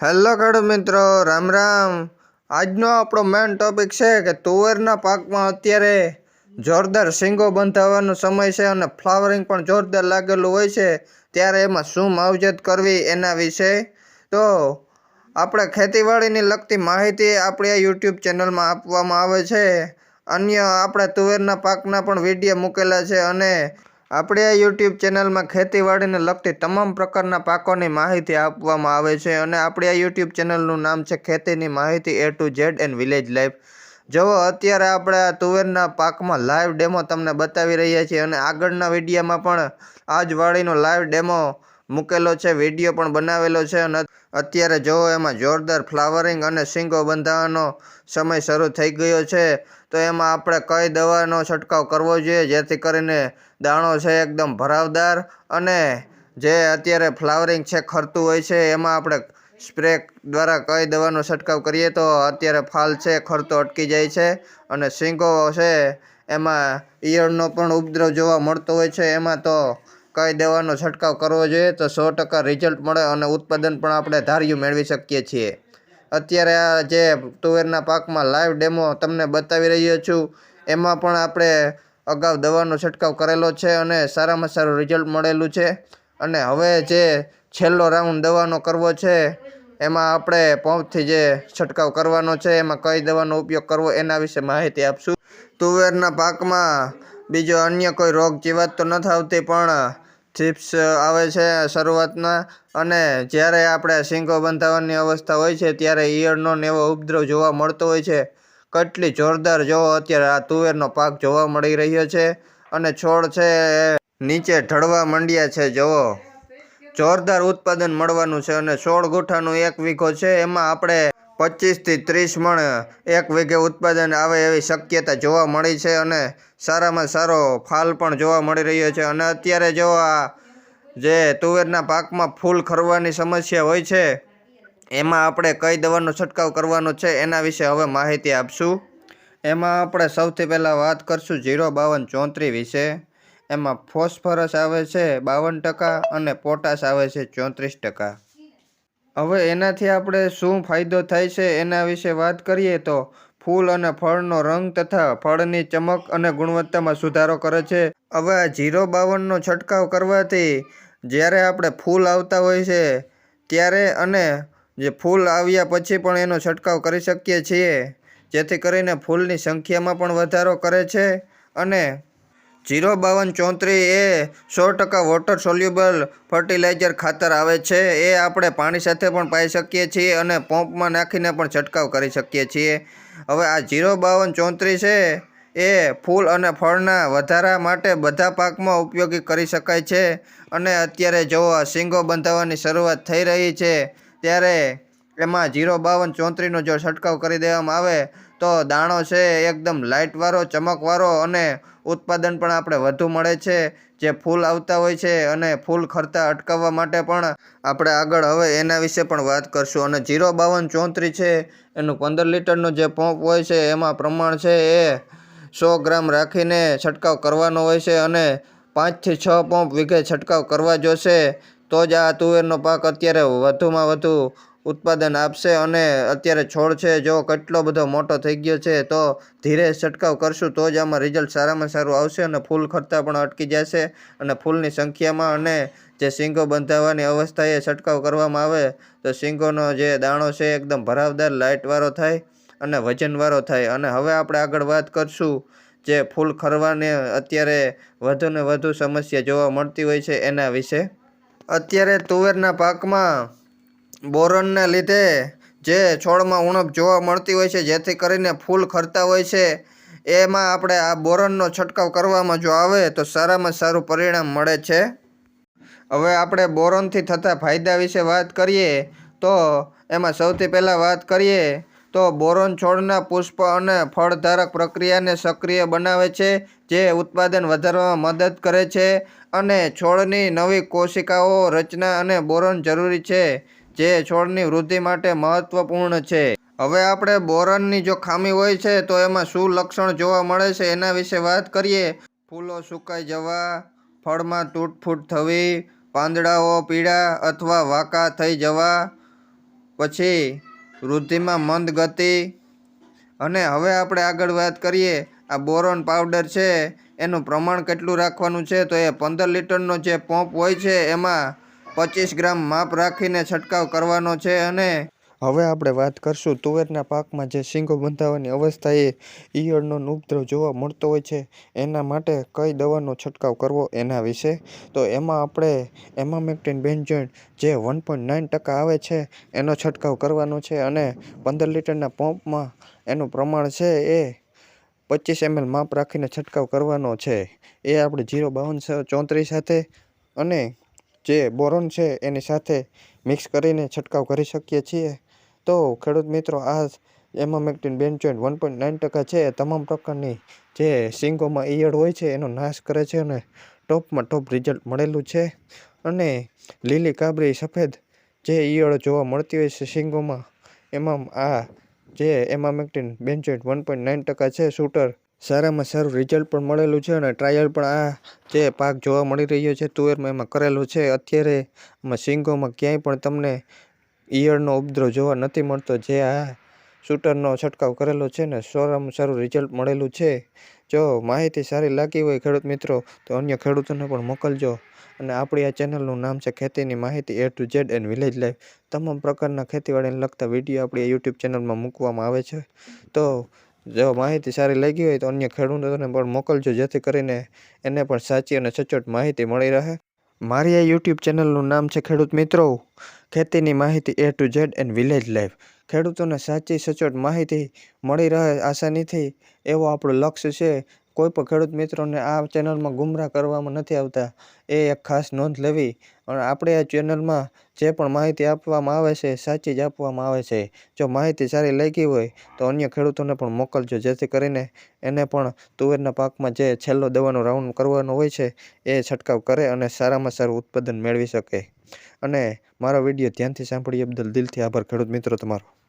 Hello ખેડૂત મિત્રો, રામ રામ. આજનો આપણો મેઇન ટોપિક છે કે તુવેરના પાકમાં અત્યારે જોરદાર શીંગો બંધાવવાનો સમય છે અને ફ્લાવરિંગ પણ જોરદાર લાગેલું હોય છે. ત્યારે એમાં શું માવજત કરવી એના વિશે? તો આપણે ખેતીવાડીની લગતી માહિતી આપણી આ યુટ્યુબ ચેનલમાં આપવામાં આવે છે. અન્ય આપણા તુવેરના પાકના પણ વીડિયો મૂકેલા છે અને આપણે આ યુટ્યુબ ચેનલમાં ખેતીવાડીને લગતી તમામ પ્રકારના પાકોની માહિતી આપવામાં આવે છે અને આપણી આ યુટ્યુબ ચેનલનું નામ છે ખેતીની માહિતી A to Z and village life જુઓ, અત્યારે આપણે આ તુવેરના પાકમાં લાઈવ ડેમો તમને બતાવી રહ્યા છીએ અને આગળના વિડીયામાં પણ આ જ વાડીનો લાઈવ ડેમો મૂકેલો છે વીડિયો પણ બનાવેલો છે અને અત્યારે જો એમાં જોરદાર ફ્લાવરિંગ અને શીંગો બંધાવાનો સમય શરૂ થઈ ગયો છે. તો એમાં આપણે કઈ દવાનો છંટકાવ કરવો જોઈએ? જેથી કરીને દાણો છે એકદમ ભરાવદાર અને જે અત્યારે ફ્લાવરિંગ છે ખરતું હોય છે, એમાં આપણે સ્પ્રે દ્વારા કઈ દવાનો છંટકાવ કરીએ તો અત્યારે ફાલ છે, ખરતો અટકી જાય છે અને શીંગો છે, એમાં ઈયળનો પણ ઉપદ્રવ જોવા મળતો હોય છે. એમાં તો કઈ દવાનો છંટકાવ કરવો જોઈએ તો સો ટકા રિઝલ્ટ મળે અને ઉત્પાદન પણ આપણે ધાર્યું મેળવી શકીએ છીએ. અત્યારે આ જે તુવેરના પાકમાં લાઈવ ડેમો તમને બતાવી રહ્યો છું, એમાં પણ આપણે અગાઉ દવાનો છંટકાવ કરેલો છે અને સારામાં સારું રિઝલ્ટ મળેલું છે. અને હવે જે છેલ્લો રાઉન્ડ દવાનો કરવો છે, એમાં આપણે પંપથી જે છંટકાવ કરવાનો છે, એમાં કઈ દવાનો ઉપયોગ કરવો એના વિશે માહિતી આપશું. તુવેરના પાકમાં બીજો અન્ય કોઈ રોગ જીવાત તો નથી આવતી, પણ ચિપ્સ આવે છે શરૂઆતમાં અને જ્યારે આપણે શીંગો બંધાવવાની અવસ્થા હોય છે ત્યારે ઈયળનો ને એવો ઉપદ્રવ જોવા મળતો હોય છે. કેટલી જોરદાર જોવો અત્યારે આ તુવેરનો પાક જોવા મળી રહ્યો છે અને છોડ છે નીચે ઢળવા માંડ્યા છે, જોવો. જોરદાર ઉત્પાદન મળવાનું છે અને સોળ ગુઠાનું એક વીઘો છે, એમાં આપણે પચીસથી ત્રીસ મણ એક વીઘે ઉત્પાદન આવે એવી શક્યતા જોવા મળી છે અને સારામાં સારો ફાલ પણ જોવા મળી રહ્યો છે. અને અત્યારે જો આ જે તુવેરના પાકમાં ફૂલ ખરવાની સમસ્યા હોય છે, એમાં આપણે કઈ દવાનો છંટકાવ કરવાનો છે એના વિશે હવે માહિતી આપશું. એમાં આપણે સૌથી પહેલાં વાત કરશું જીરો બાવન ચોત્રીસ વિશે. એમાં ફોસ્ફરસ આવે છે બાવન ટકા અને પોટાશ આવે છે ચોત્રીસ ટકા. હવે એનાથી આપણે શું ફાયદો થાય છે એના વિશે વાત કરીએ તો ફૂલ અને ફળનો રંગ તથા ફળની ચમક અને ગુણવત્તામાં સુધારો કરે છે. હવે આ જીરો બાવનનો છંટકાવ કરવાથી જ્યારે આપણે ફૂલ આવતા હોય છે ત્યારે અને જે ફૂલ આવ્યા પછી પણ એનો છંટકાવ કરી શકીએ છીએ. જેથી કરીને ફૂલની સંખ્યામાં પણ વધારો કરે છે અને જીરો બાવન ચોત્રીસ એ સો ટકા વોટર સોલ્યુબલ ફર્ટિલાઇઝર ખાતર આવે છે. એ આપણે પાણી સાથે પણ પાઈ શકીએ છીએ અને પંપમાં નાખીને પણ છંટકાવ કરી શકીએ છીએ. હવે આ જીરો બાવન ચોત્રીસ છે એ ફૂલ અને ફળના વધારા માટે બધા પાકમાં ઉપયોગી કરી શકાય છે. અને અત્યારે જો શીંગો બંધાવવાની શરૂઆત થઈ રહી છે, ત્યારે એમાં જીરો બાવન ચોત્રીસનો જો છંટકાવ કરી દેવામાં આવે તો દાણો છે એકદમ લાઇટવાળો, ચમકવાળો અને ઉત્પાદન પણ આપણે વધુ મળે છે. જે ફૂલ આવતા હોય છે અને ફૂલ ખરતા અટકાવવા માટે પણ આપણે આગળ હવે એના વિશે પણ વાત કરશું. અને જીરો બાવન ચોત્રીસ છે, એનું પંદર લીટરનું જે પંપ હોય છે એમાં પ્રમાણ છે એ સો ગ્રામ રાખીને છંટકાવ કરવાનો હોય છે અને પાંચથી છ પંપ વીઘે છંટકાવ કરવા જોશે તો જ આ તુવેરનો પાક અત્યારે વધુમાં વધુ ઉત્પાદન આપશે અને અત્યારે છોડ છે, જો કેટલો બધો મોટો થઈ ગયો છે, તો ધીરે છંટકાવ કરશું, તો જ આમાં રિઝલ્ટ સારામાં સારું આવશે અને ફૂલ ખરતા પણ અટકી જશે અને ફૂલની સંખ્યામાં અને જે શીંગો બંધાવવાની અવસ્થાએ છંટકાવ કરવામાં આવે, તો શીંગોનો જે દાણો છે, એકદમ ભરાવદાર, લાઇટવાળો થાય અને વજનવાળો થાય. અને હવે આપણે આગળ વાત કરશું જે ફૂલ ખરવાને અત્યારે વધુને વધુ સમસ્યા જોવા મળતી હોય છે એના વિશે. અત્યારે તુવેરના પાકમાં બોરનને લીધે જે છોડમાં ઉણપ જોવા મળતી હોય છે, જેથી કરીને ફૂલ ખરતા હોય છે. એમાં આપણે આ બોરનનો છંટકાવ કરવામાં જો આવે, તો સારામાં સારું પરિણામ મળે છે. હવે આપણે બોરોનથી થતા ફાયદા વિશે વાત કરીએ, તો એમાં સૌથી પહેલાં વાત કરીએ, તો બોરોન છોડના પુષ્પ અને ફળધારક પ્રક્રિયાને સક્રિય બનાવે છે, જે ઉત્પાદન વધારવામાં મદદ કરે છે. અને છોડની નવી કોશિકાઓ, રચના અને બોરોન જરૂરી છે. જે છોડની વૃદ્ધિ માટે મહત્વપૂર્ણ છે. હવે આપણે બોરનની જો ખામી હોય છે, તો એમાં શું લક્ષણ જોવા મળે છે એના વિશે વાત કરીએ. ફૂલો સુકાઈ જવા, ફળમાં તૂટફૂટ થવી, પાંદડાઓ પીળા અથવા વાંકા થઈ જવા, પછી વૃદ્ધિમાં મંદ ગતિ. અને હવે આપણે આગળ વાત કરીએ, આ બોરોન પાવડર છે, એનું પ્રમાણ કેટલું રાખવાનું છે, તો એ પંદર લીટરનો જે પંપ હોય છે, એમાં પચીસ ગ્રામ માપ રાખીને છંટકાવ કરવાનો છે અને હવે આપણે વાત કરશું તુવેરના પાકમાં જે શીંગો બંધાવવાની અવસ્થાએ ઈયળનો ઉપદ્રવ જોવા મળતો હોય છે, એના માટે કઈ દવાનો છંટકાવ કરવો એના વિશે? તો એમાં આપણે એમામેક્ટિન બેન્જોઇન જે વન પોઈન્ટ નાઇન ટકા આવે છે, એનો છંટકાવ કરવાનો છે અને પંદર લીટરના પંપમાં એનું પ્રમાણ છે એ પચીસ એમએલ માપ રાખીને છંટકાવ કરવાનો છે. એ આપણે જીરો બાવન ચોત્રીસ સાથે અને જે બોરોન છે એની સાથે મિક્સ કરીને છંટકાવ કરી શકીએ છીએ. તો ખેડૂત મિત્રો આ emamectin benzoate one point nine ટકા છે. તમામ પ્રકારની જે સિંગોમાં ઈયળ હોય છે, એનો નાશ કરે છે અને ટોપમાં ટોપ રિઝલ્ટ મળેલું છે. અને લીલી કાબરી સફેદ જે ઈયળ જોવા મળતી હોય છે સિંગોમાં, એમાં આ જે emamectin benzoate one point nine ટકા છે. શૂટર સારામાં સારું રિઝલ્ટ પણ મળેલું છે અને ટ્રાયલ પણ આ જે પાક જોવા મળી રહ્યો છે તુવેરમાં એમાં કરેલું છે. અત્યારે આમાં સિંગોમાં ક્યાંય પણ તમને ઈયળનો ઉપદ્રવ જોવા નથી મળતો. જે આ શૂટરનો છંટકાવ કરેલો છે ને સારામાં સારું રિઝલ્ટ મળેલું છે. જો માહિતી સારી લાગી હોય ખેડૂત મિત્રો, તો અન્ય ખેડૂતોને પણ મોકલજો. અને આપણી આ ચેનલનું નામ છે ખેતીની માહિતી A to Z and village life. તમામ પ્રકારના ખેતીવાડીને લગતા વીડિયો આપણી યુટ્યુબ ચેનલમાં મૂકવામાં આવે છે. તો જો માહિતી સારી લાગી હોય તો અન્ય ખેડૂતોને પણ મોકલજો, જેથી કરીને એને પણ સાચી અને સચોટ માહિતી મળી રહે. મારી આ યુટ્યુબ ચેનલનું નામ છે ખેડૂત મિત્રો, ખેતીની માહિતી A to Z and village life ખેડૂતોને સાચી, સચોટ માહિતી મળી રહે આસાનીથી, એવો આપણું લક્ષ્ય છે કોઈ પણ ખેડૂત મિત્રોને આ ચેનલમાં ગુમરાહ કરવામાં નથી આવતા. એ એક ખાસ નોંધ લેવી. અને આપણે આ ચેનલમાં જે પણ માહિતી આપવામાં આવે છે, સાચી જ આપવામાં આવે છે. જો માહિતી સારી લાગી હોય, તો અન્ય ખેડૂતોને પણ મોકલજો. જેથી કરીને એને પણ તુવેરના પાકમાં જે છેલ્લો દવાનો રાઉન્ડ કરવાનો હોય છે, એ છંટકાવ કરે અને સારામાં સારું ઉત્પાદન મેળવી શકે. અને મારો વીડિયો ધ્યાનથી સાંભળ્યા બદલ દિલથી આભાર ખેડૂત મિત્રો તમારો.